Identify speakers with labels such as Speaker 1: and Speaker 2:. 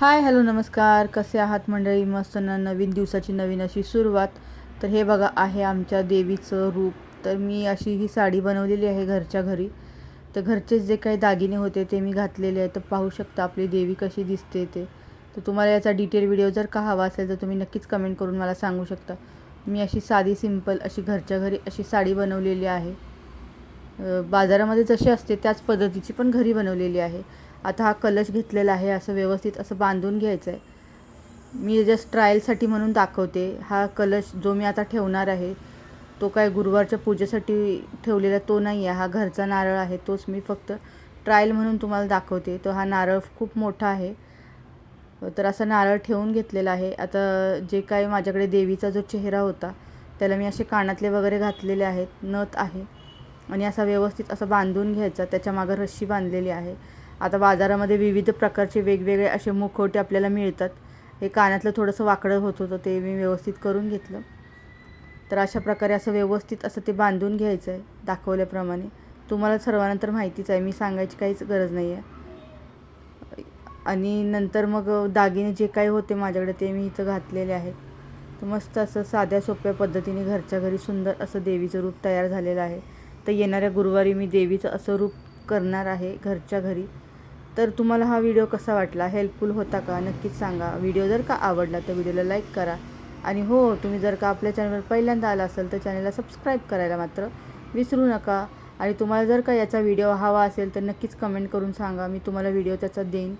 Speaker 1: Hi hello नमस्कार. कसे आहात मंडळी? मस्त ना नवीन दिवसाची नवीन अशी सुरुवात. तर हे बघा आहे आमच्या देवीचं रूप. तर मी अशी ही साडी बनवलेली आहे घरच्या घरी. तर घरचेच जे काही दागिने होते ते मी घातलेले आहे तर पाहू शकता आपली देवी कशी दिसते ते. तर तुम्हाला याचा डिटेल व्हिडिओ जर का हवा असेल तर तुम्ही नक्कीच कमेंट करून मला सांगू शकता. मी अशी साधी सिंपल अशी घरच्या घरी अशी साडी बनवलेली आहे. बाजारामध्ये जशी असते त्याच पद्धतीची पण घरी बनवलेली आहे. आता हा कलश घेतलेला आहे असं व्यवस्थित असं बांधून घ्यायचं आहे मी जस्ट ट्रायलसाठी म्हणून दाखवते. हा कलश जो मी आता ठेवणार आहे तो काय गुरुवारच्या पूजेसाठी ठेवलेला तो नाही आहे हा घरचा नारळ आहे तोच मी फक्त ट्रायल म्हणून तुम्हाला दाखवते. तो हा नारळ खूप मोठा आहे. तर असा नारळ ठेवून घेतलेला आहे. आता जे काय माझ्याकडे देवीचा जो चेहरा होता त्याला मी असे कानातले वगैरे घातलेले आहेत नथ आहे. आणि असा व्यवस्थित असं बांधून घ्यायचा त्याच्या मागं रश्शी बांधलेली आहे. आता बाजारामध्ये विविध प्रकारचे वेगवेगळे असे मुखवटे आपल्याला मिळतात. हे कानातलं थोडंसं वाकडं होत होतं ते मी व्यवस्थित करून घेतलं. तर अशा प्रकारे असं व्यवस्थित असं ते बांधून घ्यायचं आहे दाखवल्याप्रमाणे. तुम्हाला सर्वांना तर माहितीच आहे मी सांगायची काहीच गरज नाही आहे आणि नंतर मग दागिने जे काही होते माझ्याकडे ते मी इथं घातलेले आहेत. तर मस्त असं साध्या सोप्या पद्धतीने घरच्या घरी सुंदर असं देवीचं रूप तयार झालेलं आहे. तर येणाऱ्या गुरुवारी मी देवीचं असं रूप करणार आहे घरच्या घरी. तर तुम्हाला हा व्हिडिओ कसा वाटला? हेल्पफुल होता का? नक्कीच सांगा. व्हिडिओ जर का आवडला तर व्हिडिओला लाईक करा. आणि हो तुम्ही जर का आपल्या चॅनलवर पहिल्यांदा आला असेल तर चॅनलला सबस्क्राईब करायला मात्र विसरू नका. आणि तुम्हाला जर का याचा व्हिडिओ हवा असेल तर नक्कीच कमेंट करून सांगा. मी तुम्हाला व्हिडिओ त्याचा देईन.